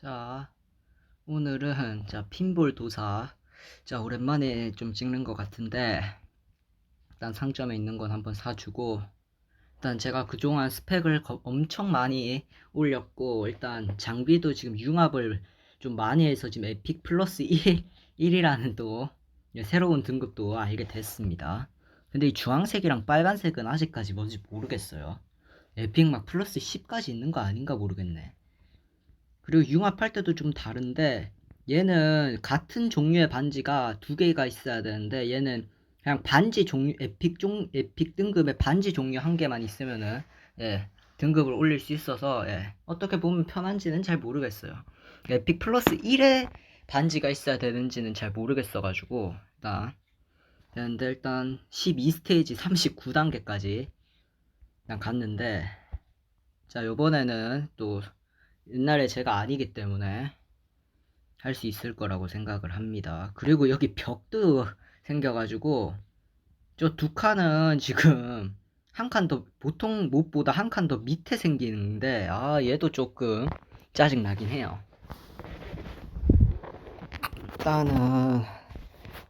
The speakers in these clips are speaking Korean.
자, 오늘은 자 핀볼 도사 자 오랜만에 좀 찍는 것 같은데 일단 상점에 있는 건 한번 사주고 일단 제가 그동안 스펙을 거- 엄청 많이 올렸고 일단 장비도 지금 융합을 좀 많이 해서 지금 에픽 플러스 1, 1이라는 또 새로운 등급도 알게 됐습니다. 근데 이 주황색이랑 빨간색은 아직까지 뭔지 모르겠어요. 에픽 막 플러스 10까지 있는 거 아닌가 모르겠네. 그리고 융합할 때도 좀 다른데 얘는 같은 종류의 반지가 두 개가 있어야 되는데 얘는 그냥 반지 종류 에픽 종 에픽 등급의 반지 종류 한 개만 있으면은 예 등급을 올릴 수 있어서 예 어떻게 보면 편한지는 잘 모르겠어요. 에픽 플러스 1의 반지가 있어야 되는지는 잘 모르겠어 가지고 일단 되는데 일단 12스테이지 39단계까지 일단 갔는데 자 요번에는 또 옛날에 제가 아니기 때문에 할 수 있을 거라고 생각을 합니다. 그리고 여기 벽도 생겨가지고 저 두 칸은 지금 한 칸 더 보통 못보다 한 칸 더 밑에 생기는데 아 얘도 조금 짜증 나긴 해요. 일단은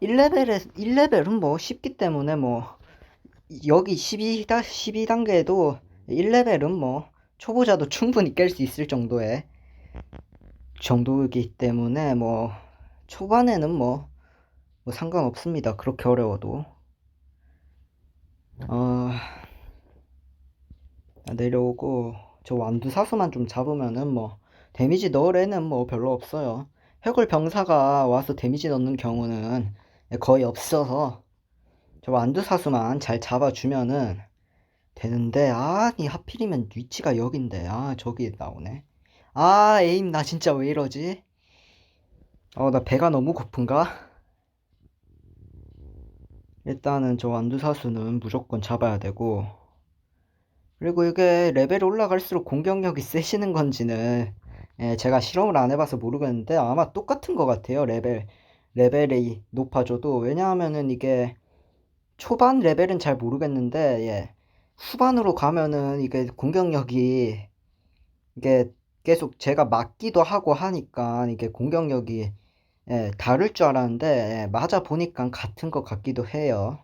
1레벨에 1레벨은 뭐 쉽기 때문에 뭐 여기 12, 12단계에도 1레벨은 뭐 초보자도 충분히 깰 수 있을 정도의 정도이기 때문에 뭐 초반에는 뭐, 뭐 상관없습니다. 그렇게 어려워도. 어, 내려오고 저 완두 사수만 좀 잡으면은 뭐 데미지 넣을 애는 뭐 별로 없어요. 해골 병사가 와서 데미지 넣는 경우는 거의 없어서 저 완두 사수만 잘 잡아주면은 되는데 아니 하필이면 위치가 여긴데. 아 저기 나오네. 아 에임 나 진짜 왜 이러지? 어 나 배가 너무 고픈가? 일단은 저 완두사수는 무조건 잡아야 되고. 그리고 이게 레벨이 올라갈수록 공격력이 세지는 건지는 예, 제가 실험을 안 해봐서 모르겠는데 아마 똑같은 것 같아요 레벨. 레벨이 높아져도. 왜냐하면은 이게 초반 레벨은 잘 모르겠는데 예. 후반으로 가면은 이게 공격력이 이게 계속 제가 맞기도 하고 하니까 이게 공격력이 예, 다를 줄 알았는데 예, 맞아 보니까 같은 것 같기도 해요.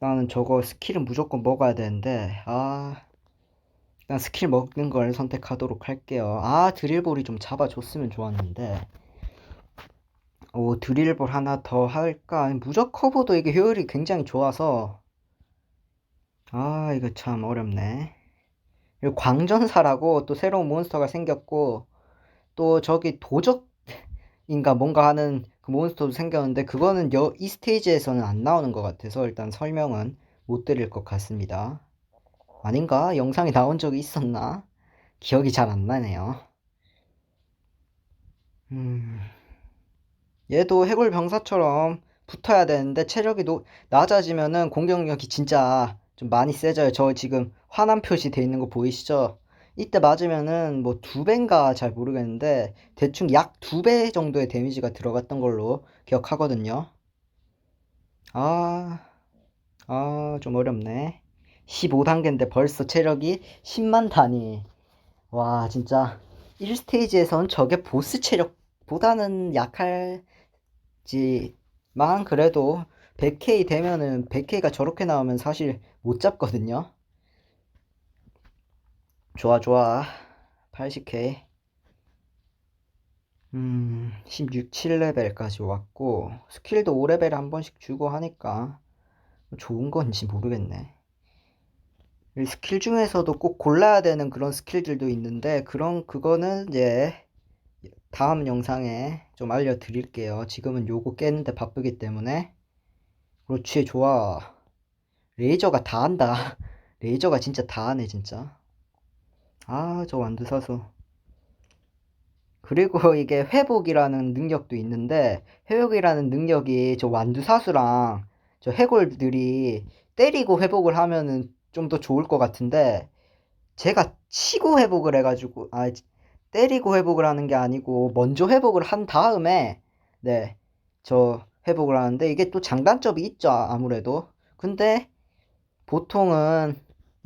나는 저거 스킬은 무조건 먹어야 되는데 아 일단 스킬 먹는 걸 선택하도록 할게요. 아 드릴볼이 좀 잡아줬으면 좋았는데 오 드릴볼 하나 더 할까? 무적 커버도 이게 효율이 굉장히 좋아서 아, 이거 참 어렵네. 그리고 광전사라고 또 새로운 몬스터가 생겼고, 또 저기 도적인가 뭔가 하는 그 몬스터도 생겼는데, 그거는 여, 이 스테이지에서는 안 나오는 것 같아서 일단 설명은 못 드릴 것 같습니다. 아닌가? 영상이 나온 적이 있었나? 기억이 잘 안 나네요. 음, 얘도 해골 병사처럼 붙어야 되는데, 체력이 노, 낮아지면은 공격력이 진짜 좀 많이 세져요. 저 지금 화난 표시 돼 있는 거 보이시죠? 이때 맞으면은 뭐 두 배인가 잘 모르겠는데 대충 약 두 배 정도의 데미지가 들어갔던 걸로 기억하거든요. 아, 아, 좀 어렵네. 15단계인데 벌써 체력이 10만 단위. 와, 진짜 1스테이지에선 저게 보스 체력보다는 약할지만 그래도 100K 되면은 100K가 저렇게 나오면 사실 못 잡거든요. 좋아 좋아 80K 음 16, 7레벨까지 왔고 스킬도 5레벨 한 번씩 주고 하니까 좋은 건지 모르겠네. 이 스킬 중에서도 꼭 골라야 되는 그런 스킬들도 있는데 그런 그거는 이제 다음 영상에 좀 알려드릴게요. 지금은 요거 깨는데 바쁘기 때문에 그렇지 좋아. 레이저가 다 한다. 레이저가 진짜 다 하네 진짜. 아 저 완두사수 그리고 이게 회복이라는 능력도 있는데 회복이라는 능력이 저 완두 사수랑 저 해골들이 때리고 회복을 하면은 좀 더 좋을 것 같은데 제가 치고 회복을 해가지고 아 때리고 회복을 하는 게 아니고 먼저 회복을 한 다음에 네저 회복을 하는데 이게 또 장단점이 있죠 아무래도. 근데 보통은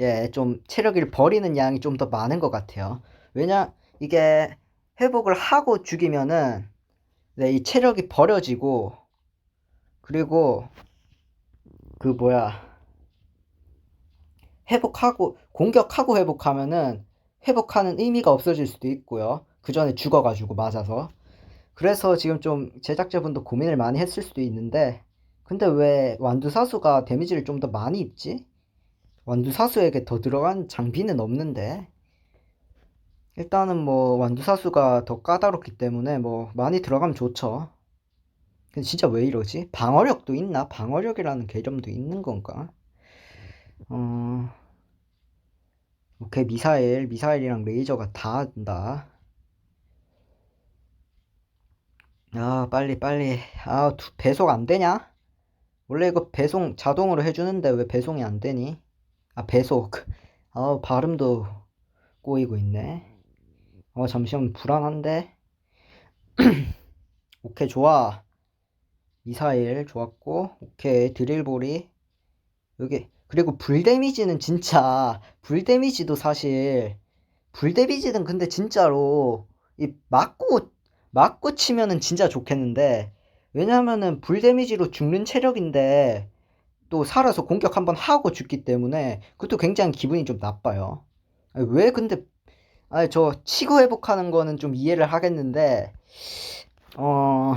예 좀 체력을 버리는 양이 좀 더 많은 것 같아요. 왜냐 이게 회복을 하고 죽이면은 네, 이 체력이 버려지고 그리고 그 뭐야 회복하고 공격하고 회복하면은 회복하는 의미가 없어질 수도 있고요. 그 전에 죽어가지고 맞아서 그래서 지금 좀 제작자분도 고민을 많이 했을 수도 있는데 근데 왜 완두사수가 데미지를 좀 더 많이 입지? 완두사수에게 더 들어간 장비는 없는데 일단은 뭐 완두사수가 더 까다롭기 때문에 뭐 많이 들어가면 좋죠. 근데 진짜 왜 이러지? 방어력도 있나? 방어력이라는 개념도 있는 건가? 어, 오케이, 미사일, 미사일이랑 레이저가 다 한다. 아, 빨리, 빨리. 아, 두- 배속 안 되냐? 원래 이거 배송 자동으로 해주는데 왜 배송이 안 되니? 아, 배속. 아, 발음도 꼬이고 있네. 어, 잠시만, 불안한데? 오케이, 좋아. 미사일 좋았고, 오케이, 드릴볼이. 여기, 그리고 불 데미지는 진짜, 불 데미지도 사실, 불 데미지는 근데 진짜로, 이, 맞고, 맞고 치면은 진짜 좋겠는데, 왜냐면은 불 데미지로 죽는 체력인데, 또 살아서 공격 한번 하고 죽기 때문에, 그것도 굉장히 기분이 좀 나빠요. 왜 근데, 아니, 저, 치고 회복하는 거는 좀 이해를 하겠는데, 어,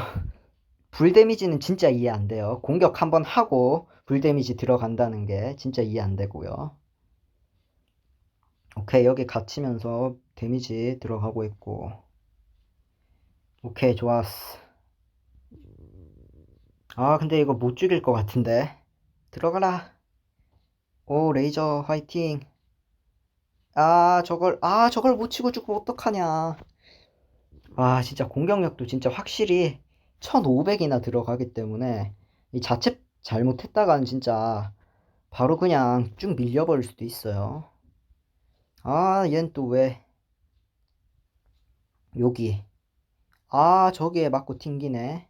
불 데미지는 진짜 이해 안 돼요. 공격 한번 하고 불 데미지 들어간다는 게 진짜 이해 안 되고요. 오케이, 여기 갇히면서 데미지 들어가고 있고. 오케이, 좋았어. 아, 근데 이거 못 죽일 것 같은데. 들어가라. 오, 레이저 화이팅. 아, 저걸, 아, 저걸 못 치고 죽으면 어떡하냐. 아, 진짜 공격력도 진짜 확실히 1500이나 들어가기 때문에 이 자체 잘못했다가는 진짜 바로 그냥 쭉 밀려버릴 수도 있어요. 아, 얜 또 왜 여기. 아, 저기에 맞고 튕기네.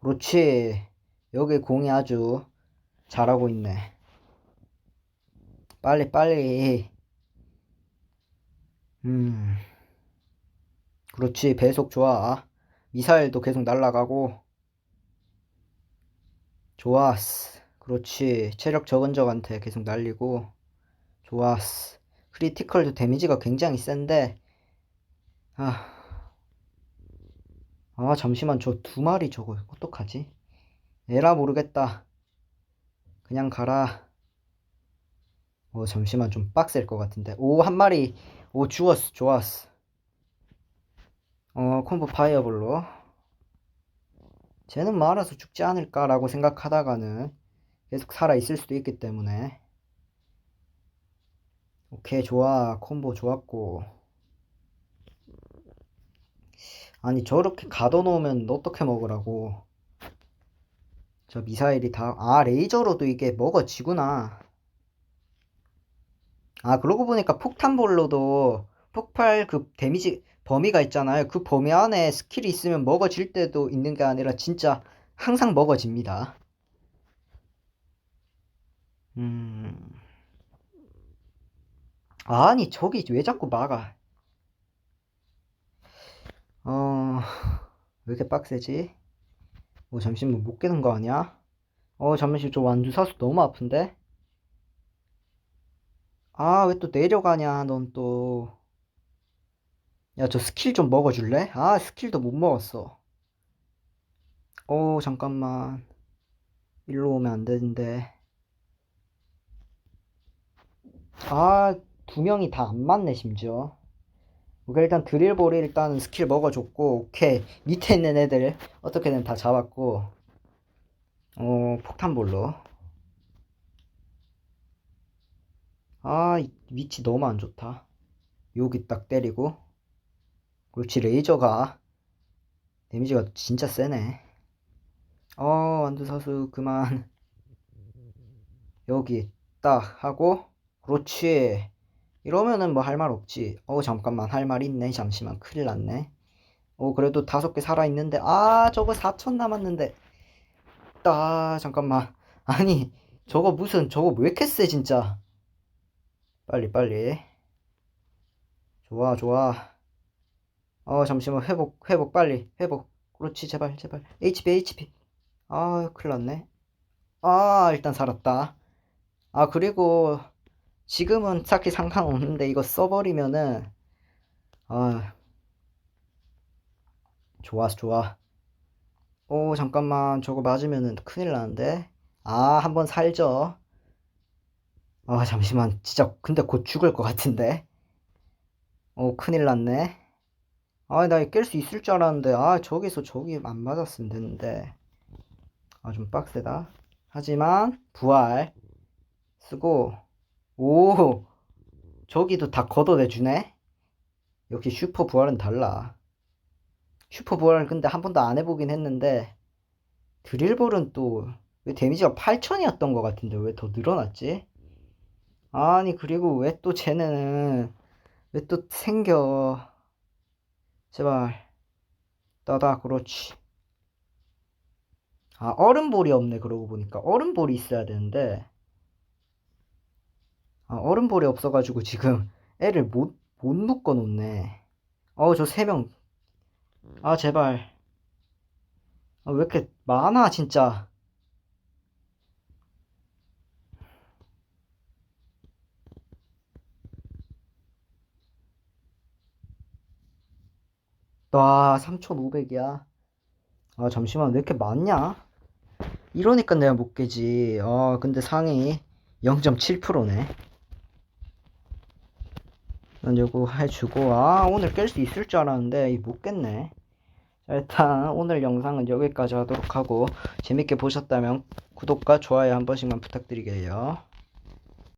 그렇지. 여기 공이 아주 잘하고 있네. 빨리, 빨리. 음. 그렇지, 배속 좋아. 미사일도 계속 날아가고. 좋았어. 그렇지. 체력 적은 적한테 계속 날리고. 좋았어. 크리티컬도 데미지가 굉장히 센데. 아. 아, 잠시만. 저 두 마리 저거 어떡하지? 에라 모르겠다. 그냥 가라. 어, 잠시만. 좀 빡셀 것 같은데. 오, 한 마리. 오, 죽었어. 좋았어. 어, 콤보 파이어볼로. 쟤는 뭐 알아서 죽지 않을까라고 생각하다가는 계속 살아있을 수도 있기 때문에. 오케이, 좋아. 콤보 좋았고. 아니, 저렇게 가둬놓으면 어떻게 먹으라고. 저 미사일이 다, 아, 레이저로도 이게 먹어지구나. 아, 그러고 보니까 폭탄볼로도 폭발 그 데미지, 범위가 있잖아요. 그 범위 안에 스킬이 있으면 먹어질 때도 있는 게 아니라 진짜 항상 먹어집니다. 음. 아니, 저기 왜 자꾸 막아? 어, 왜 이렇게 빡세지? 어, 잠시만 못 깨는 거 아니야? 어, 잠시 저 완두 사수 너무 아픈데? 아, 왜 또 내려가냐, 넌 또. 야, 저 스킬 좀 먹어줄래? 아, 스킬도 못 먹었어. 어, 잠깐만. 일로 오면 안 되는데. 아, 두 명이 다 안 맞네, 심지어. 오케이, 일단 드릴볼이 일단 스킬 먹어줬고, 오케이. 밑에 있는 애들 어떻게든 다 잡았고, 어, 폭탄볼로. 아, 이 위치 너무 안 좋다. 여기 딱 때리고. 그렇지, 레이저가. 데미지가 진짜 세네. 어, 완두 사수 그만. 여기 딱 하고. 그렇지. 이러면은 뭐 할 말 없지. 어, 잠깐만. 할 말 있네. 잠시만. 큰일 났네. 어, 그래도 다섯 개 살아있는데. 아, 저거 4천 남았는데. 아, 잠깐만. 아니, 저거 무슨, 저거 왜 이렇게 세, 진짜. 빨리, 빨리. 좋아, 좋아. 어, 잠시만. 회복, 회복, 빨리. 회복. 그렇지, 제발, 제발. HP, HP. 아, 큰일 났네. 아, 일단 살았다. 아, 그리고 지금은 딱히 상관없는데 이거 써버리면은, 아, 좋아, 좋아. 오, 잠깐만. 저거 맞으면은 큰일 나는데. 아, 한번 살죠. 아, 잠시만. 진짜, 근데 곧 죽을 것 같은데. 오, 큰일 났네. 아, 나 깰 수 있을 줄 알았는데, 아, 저기서 저기 안 맞았으면 됐는데. 아, 좀 빡세다. 하지만, 부활. 쓰고, 오, 저기도 다 걷어내주네? 역시 슈퍼 부활은 달라. 슈퍼 부활은 근데 한 번도 안 해보긴 했는데, 드릴볼은 또, 왜 데미지가 8000이었던 것 같은데, 왜 더 늘어났지? 아니, 그리고 왜 또 쟤네는, 왜 또 생겨. 제발. 따다, 그렇지. 아, 얼음볼이 없네, 그러고 보니까. 얼음볼이 있어야 되는데. 아, 얼음볼이 없어가지고 지금 애를 못, 못 묶어 놓네. 어우, 저 세 명. 아, 제발. 아, 왜 이렇게 많아, 진짜. 와, 3,500이야. 아, 잠시만, 왜 이렇게 많냐? 이러니까 내가 못 깨지. 아, 근데 상위 0.7%네. 난 요거 해주고, 아, 오늘 깰 수 있을 줄 알았는데, 이못 깼네. 자, 일단, 오늘 영상은 여기까지 하도록 하고, 재밌게 보셨다면, 구독과 좋아요 한 번씩만 부탁드리게요.